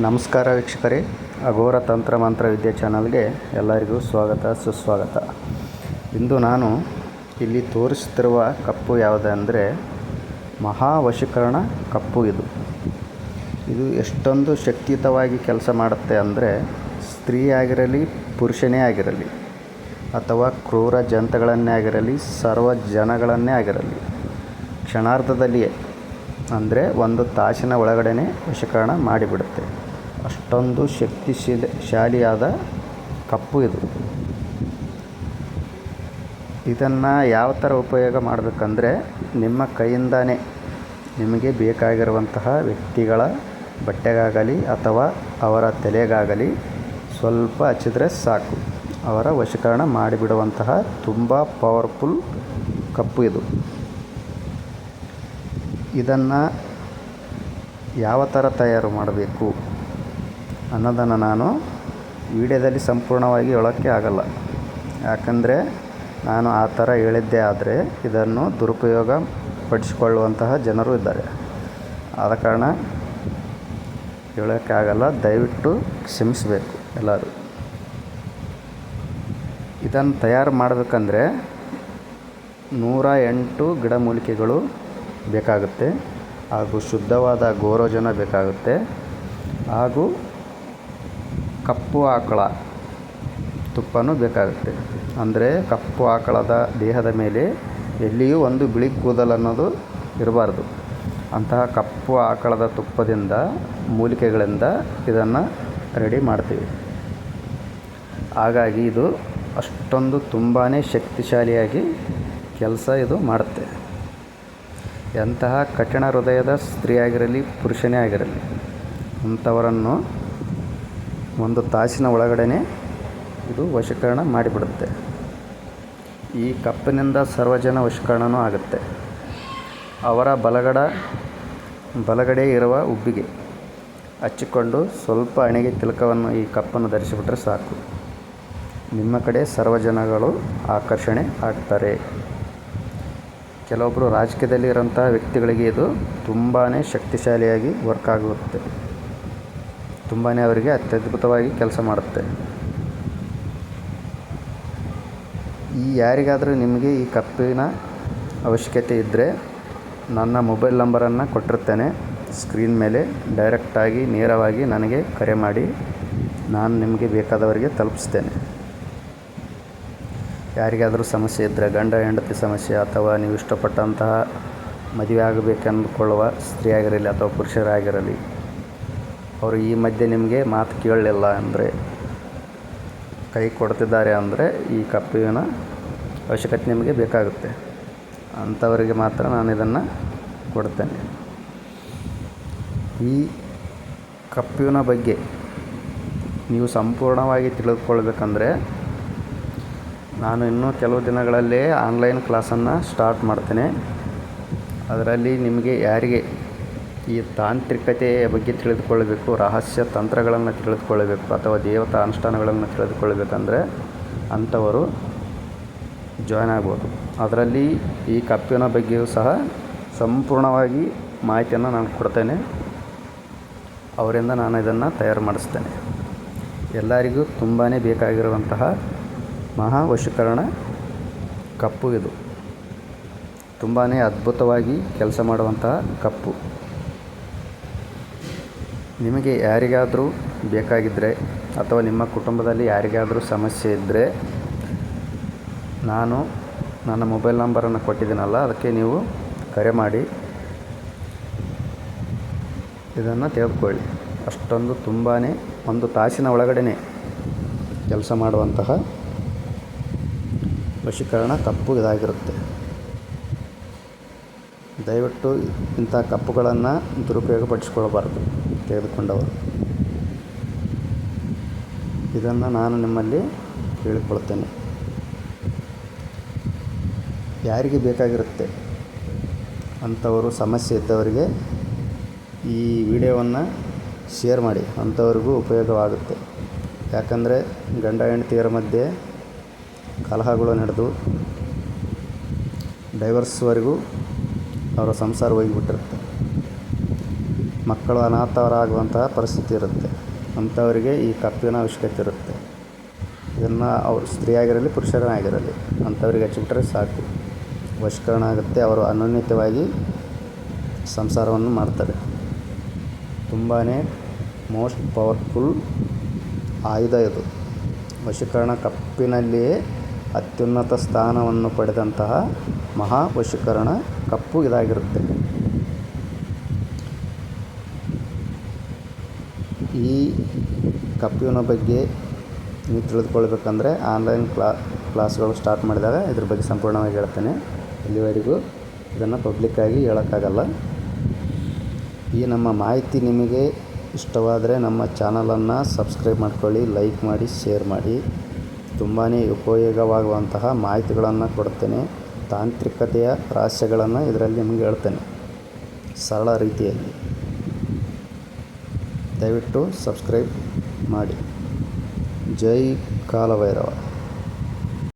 ನಮಸ್ಕಾರ ವೀಕ್ಷಕರೇ. ಅಘೋರ ತಂತ್ರ ಮಂತ್ರ ವಿದ್ಯಾ ಚಾನಲ್ಗೆ ಎಲ್ಲರಿಗೂ ಸ್ವಾಗತ, ಸುಸ್ವಾಗತ. ಇಂದು ನಾನು ಇಲ್ಲಿ ತೋರಿಸುತ್ತಿರುವ ಕಪ್ಪು ಯಾವುದಂದರೆ ಮಹಾವಶೀಕರಣ ಕಪ್ಪು ಇದು. ಇದು ಎಷ್ಟೊಂದು ಶಕ್ತಿಯುತವಾಗಿ ಕೆಲಸ ಮಾಡುತ್ತೆ ಅಂದರೆ ಸ್ತ್ರೀ ಆಗಿರಲಿ, ಪುರುಷನೇ ಆಗಿರಲಿ, ಅಥವಾ ಕ್ರೂರ ಜಂತಗಳನ್ನೇ ಆಗಿರಲಿ, ಸರ್ವ ಜನಗಳನ್ನೇ ಆಗಿರಲಿ, ಕ್ಷಣಾರ್ಧದಲ್ಲಿಯೇ ಅಂದರೆ ಒಂದು ತಾಸಿನ ಒಳಗಡೆನೇ ವಶೀಕರಣ ಮಾಡಿಬಿಡುತ್ತೆ. ಅಷ್ಟೊಂದು ಶಕ್ತಿಶೀಲ, ಶಾಲಿಯಾದ ಕಪ್ಪು ಇದು. ಇದನ್ನು ಯಾವ ಥರ ಉಪಯೋಗ ಮಾಡಬೇಕಂದ್ರೆ ನಿಮ್ಮ ಕೈಯಿಂದಾನೇ ನಿಮಗೆ ಬೇಕಾಗಿರುವಂತಹ ವ್ಯಕ್ತಿಗಳ ಬಟ್ಟೆಗಾಗಲಿ ಅಥವಾ ಅವರ ತಲೆಗಾಗಲಿ ಸ್ವಲ್ಪ ಹಚ್ಚಿದ್ರೆ ಸಾಕು. ಅವರ ವಶೀಕರಣ ಮಾಡಿಬಿಡುವಂತಹ ತುಂಬ ಪವರ್ಫುಲ್ ಕಪ್ಪು ಇದು. ಇದನ್ನು ಯಾವ ಥರ ತಯಾರು ಮಾಡಬೇಕು? ಅನ್ನೋದನ್ನು ನಾನು ವಿಡಿಯೋದಲ್ಲಿ ಸಂಪೂರ್ಣವಾಗಿ ಹೇಳೋಕ್ಕೆ ಆಗಲ್ಲ. ಯಾಕಂದರೆ ನಾನು ಆ ಥರ ಹೇಳಿದ್ದೆ ಆದರೆ ಇದನ್ನು ದುರುಪಯೋಗ ಪಡಿಸಿಕೊಳ್ಳುವಂತಹ ಜನರು ಇದ್ದಾರೆ. ಆದ ಕಾರಣ ಹೇಳೋಕ್ಕೆ ಆಗಲ್ಲ, ದಯವಿಟ್ಟು ಕ್ಷಮಿಸಬೇಕು ಎಲ್ಲರೂ. ಇದನ್ನು ತಯಾರು ಮಾಡಬೇಕಂದ್ರೆ ನೂರ ಎಂಟು ಗಿಡಮೂಲಿಕೆಗಳು ಬೇಕಾಗುತ್ತೆ. ಹಾಗೂ ಶುದ್ಧವಾದ ಗೋರೋಜನ ಬೇಕಾಗುತ್ತೆ. ಹಾಗೂ ಕಪ್ಪು ಆಕಳ ತುಪ್ಪನೂ ಬೇಕಾಗುತ್ತೆ. ಅಂದರೆ ಕಪ್ಪು ಆಕಳದ ದೇಹದ ಮೇಲೆ ಎಲ್ಲಿಯೂ ಒಂದು ಬಿಳಿ ಕೂದಲು ಅನ್ನೋದು ಇರಬಾರ್ದು. ಅಂತಹ ಕಪ್ಪು ಆಕಳದ ತುಪ್ಪದಿಂದ ಮೂಲಿಕೆಗಳಿಂದ ಇದನ್ನು ರೆಡಿ ಮಾಡ್ತೀವಿ. ಹಾಗಾಗಿ ಇದು ಅಷ್ಟೊಂದು ತುಂಬಾ ಶಕ್ತಿಶಾಲಿಯಾಗಿ ಕೆಲಸ ಇದು ಮಾಡುತ್ತೆ. ಎಂತಹ ಕಠಿಣ ಹೃದಯದ ಸ್ತ್ರೀಯಾಗಿರಲಿ, ಪುರುಷನೇ ಆಗಿರಲಿ, ಅಂಥವರನ್ನು ಒಂದು ತಾಸಿನ ಒಳಗಡೆ ಇದು ವಶೀಕರಣ ಮಾಡಿಬಿಡುತ್ತೆ. ಈ ಕಪ್ಪಿನಿಂದ ಸರ್ವಜನ ವಶೀಕರಣವೂ ಆಗುತ್ತೆ. ಅವರ ಬಲಗಡ, ಬಲಗಡೆ ಇರುವ ಉಬ್ಬಿಗೆ ಹಚ್ಚಿಕೊಂಡು ಸ್ವಲ್ಪ ಅಣಿಗೆ ತಿಲಕವನ್ನು ಈ ಕಪ್ಪನ್ನು ಧರಿಸಿಬಿಟ್ರೆ ಸಾಕು. ನಿಮ್ಮ ಕಡೆ ಸರ್ವಜನಗಳು ಆಕರ್ಷಣೆ ಆಗ್ತಾರೆ. ಕೆಲವೊಬ್ಬರು ರಾಜಕೀಯದಲ್ಲಿ ಇರೋಂಥ ವ್ಯಕ್ತಿಗಳಿಗೆ ಇದು ತುಂಬಾ ಶಕ್ತಿಶಾಲಿಯಾಗಿ ವರ್ಕ್ ಆಗುತ್ತೆ. ತುಂಬಾ ಅವರಿಗೆ ಅತ್ಯದ್ಭುತವಾಗಿ ಕೆಲಸ ಮಾಡುತ್ತೆ. ಈ ಯಾರಿಗಾದರೂ ನಿಮಗೆ ಈ ಕಪ್ಪಿನ ಅವಶ್ಯಕತೆ ಇದ್ದರೆ ನನ್ನ ಮೊಬೈಲ್ ನಂಬರನ್ನು ಕೊಟ್ಟಿರ್ತೇನೆ. ಸ್ಕ್ರೀನ್ ಮೇಲೆ ಡೈರೆಕ್ಟಾಗಿ ನೇರವಾಗಿ ನನಗೆ ಕರೆ ಮಾಡಿ ನಾನು ನಿಮಗೆ ಬೇಕಾದವರಿಗೆ ತಲುಪಿಸ್ತೇನೆ. ಯಾರಿಗಾದರೂ ಸಮಸ್ಯೆ ಇದ್ದರೆ ಗಂಡ, ಹೆಂಡತಿ ಸಮಸ್ಯೆ ಅಥವಾ ನೀವು ಇಷ್ಟಪಟ್ಟಂತಹ ಮದುವೆ ಆಗಬೇಕೆಂದುಕೊಳ್ಳುವ ಸ್ತ್ರೀಯಾಗಿರಲಿ ಅಥವಾ ಪುರುಷರಾಗಿರಲಿ ಅವರು ಈ ಮಧ್ಯೆ ನಿಮಗೆ ಮಾತು ಕೇಳಲಿಲ್ಲ ಅಂದರೆ, ಕೈ ಕೊಡ್ತಿದ್ದಾರೆ ಅಂದರೆ ಈ ಕಪ್ಪಿನ ಅವಶ್ಯಕತೆ ನಿಮಗೆ ಬೇಕಾಗುತ್ತೆ. ಅಂಥವರಿಗೆ ಮಾತ್ರ ನಾನು ಇದನ್ನು ಕೊಡ್ತೇನೆ. ಈ ಕಪ್ಪಿನ ಬಗ್ಗೆ ನೀವು ಸಂಪೂರ್ಣವಾಗಿ ತಿಳಿದುಕೊಳ್ಬೇಕಂದ್ರೆ, ನಾನು ಇನ್ನೂ ಕೆಲವು ದಿನಗಳಲ್ಲೇ ಆನ್ಲೈನ್ ಕ್ಲಾಸನ್ನು ಸ್ಟಾರ್ಟ್ ಮಾಡ್ತೇನೆ. ಅದರಲ್ಲಿ ನಿಮಗೆ ಯಾರಿಗೆ ಈ ತಾಂತ್ರಿಕತೆಯ ಬಗ್ಗೆ ತಿಳಿದುಕೊಳ್ಳಬೇಕು, ರಹಸ್ಯ ತಂತ್ರಗಳನ್ನು ತಿಳಿದುಕೊಳ್ಳಬೇಕು ಅಥವಾ ದೇವತಾ ಅನುಷ್ಠಾನಗಳನ್ನು ತಿಳಿದುಕೊಳ್ಳಬೇಕಂದ್ರೆ ಅಂಥವರು ಜಾಯ್ನ್ ಆಗ್ಬೋದು. ಅದರಲ್ಲಿ ಈ ಕಪ್ಪಿನ ಬಗ್ಗೆಯೂ ಸಹ ಸಂಪೂರ್ಣವಾಗಿ ಮಾಹಿತಿಯನ್ನು ನಾನು ಕೊಡ್ತೇನೆ. ಅವರಿಂದ ನಾನು ಇದನ್ನು ತಯಾರು ಮಾಡಿಸ್ತೇನೆ. ಎಲ್ಲರಿಗೂ ತುಂಬಾ ಬೇಕಾಗಿರುವಂತಹ ಮಹಾ ವಶೀಕರಣ ಕಪ್ಪು ಇದು. ತುಂಬಾ ಅದ್ಭುತವಾಗಿ ಕೆಲಸ ಮಾಡುವಂತಹ ಕಪ್ಪು. ನಿಮಗೆ ಯಾರಿಗಾದರೂ ಬೇಕಾಗಿದ್ದರೆ ಅಥವಾ ನಿಮ್ಮ ಕುಟುಂಬದಲ್ಲಿ ಯಾರಿಗಾದರೂ ಸಮಸ್ಯೆ ಇದ್ದರೆ ನಾನು ನನ್ನ ಮೊಬೈಲ್ ನಂಬರನ್ನು ಕೊಟ್ಟಿದ್ದೀನಲ್ಲ, ಅದಕ್ಕೆ ನೀವು ಕರೆ ಮಾಡಿ. ಇದನ್ನು ತೆಗೆದುಕೊಳ್ಳಿ. ಅಷ್ಟೊಂದು ತುಂಬಾ ಒಂದು ತಾಸಿನ ಒಳಗಡೆ ಕೆಲಸ ಮಾಡುವಂತಹ ವಶೀಕರಣ ತಪ್ಪು ಇದಾಗಿರುತ್ತೆ. ದಯವಿಟ್ಟು ಇಂಥ ಕಪ್ಪುಗಳನ್ನು ದುರುಪಯೋಗಪಡಿಸ್ಕೊಳ್ಬಾರ್ದು ತೆಗೆದುಕೊಂಡವರು. ಇದನ್ನು ನಾನು ನಿಮ್ಮಲ್ಲಿ ಹೇಳಿಕೊಳ್ತೇನೆ. ಯಾರಿಗೆ ಬೇಕಾಗಿರುತ್ತೆ ಅಂಥವರು ಸಮಸ್ಯೆ ಇದ್ದವರಿಗೆ ಈ ವಿಡಿಯೋವನ್ನು ಶೇರ್ ಮಾಡಿ, ಅಂಥವ್ರಿಗೂ ಉಪಯೋಗವಾಗುತ್ತೆ. ಯಾಕಂದರೆ ಗಂಡ ಹೆಂಡತಿಯರ ಮಧ್ಯೆ ಕಲಹಗಳು ನಡೆದು ಡೈವರ್ಸ್ವರೆಗೂ ಅವರ ಸಂಸಾರ ಹೋಗಿಬಿಟ್ಟಿರುತ್ತೆ ಮಕ್ಕಳು ಅನಾಥರಾಗುವಂತಹ ಪರಿಸ್ಥಿತಿ ಇರುತ್ತೆ. ಅಂಥವರಿಗೆ ಈ ಕಪ್ಪಿನ ಅವಶ್ಯಕತೆ ಇರುತ್ತೆ. ಇದನ್ನು ಅವರು ಸ್ತ್ರೀ ಆಗಿರಲಿ ಪುರುಷರೇ ಆಗಿರಲಿ ಅಂಥವ್ರಿಗೆ ಹಚ್ಚಿಬಿಟ್ರೆ ಸಾಕು. ವಶೀಕರಣ ಆಗುತ್ತೆ. ಅವರು ಅನ್ಯೋನ್ಯತವಾಗಿ ಸಂಸಾರವನ್ನು ಮಾಡ್ತಾರೆ. ತುಂಬಾ ಮೋಸ್ಟ್ ಪವರ್ಫುಲ್ ಆಯುಧ ಇದು. ವಶೀಕರಣ ಕಪ್ಪಿನಲ್ಲಿಯೇ ಅತ್ಯುನ್ನತ ಸ್ಥಾನವನ್ನು ಪಡೆದಂತಹ ಮಹಾ ವಶೀಕರಣ ಕಪ್ಪು ಇದಾಗಿರುತ್ತೆ. ಈ ಕಪ್ಪಿನ ಬಗ್ಗೆ ನೀವು ತಿಳಿದುಕೊಳ್ಬೇಕಂದ್ರೆ ಆನ್ಲೈನ್ ಕ್ಲಾ, ಕ್ಲಾಸ್ಗಳು ಸ್ಟಾರ್ಟ್ ಮಾಡಿದಾಗ ಇದ್ರ ಬಗ್ಗೆ ಸಂಪೂರ್ಣವಾಗಿ ಹೇಳ್ತೇನೆ. ಇಲ್ಲಿವರೆಗೂ ಇದನ್ನು ಪಬ್ಲಿಕ್ಕಾಗಿ ಹೇಳೋಕ್ಕಾಗಲ್ಲ. ಈ ನಮ್ಮ ಮಾಹಿತಿ ನಿಮಗೆ ಇಷ್ಟವಾದರೆ ನಮ್ಮ ಚಾನಲನ್ನು ಸಬ್ಸ್ಕ್ರೈಬ್ ಮಾಡ್ಕೊಳ್ಳಿ ಲೈಕ್ ಮಾಡಿ ಶೇರ್ ಮಾಡಿ. ತುಂಬಾ ಉಪಯೋಗವಾಗುವಂತಹ ಮಾಹಿತಿಗಳನ್ನು ಕೊಡ್ತೇನೆ. ತಾಂತ್ರಿಕತೆಯ ರಹಸ್ಯಗಳನ್ನು ಇದರಲ್ಲಿ ನಿಮಗೆ ಹೇಳ್ತೇನೆ. ಸರಳ ರೀತಿಯಲ್ಲಿ. ದಯವಿಟ್ಟು ಸಬ್ಸ್ಕ್ರೈಬ್ ಮಾಡಿ. ಜೈ ಕಾಲಭೈರವ.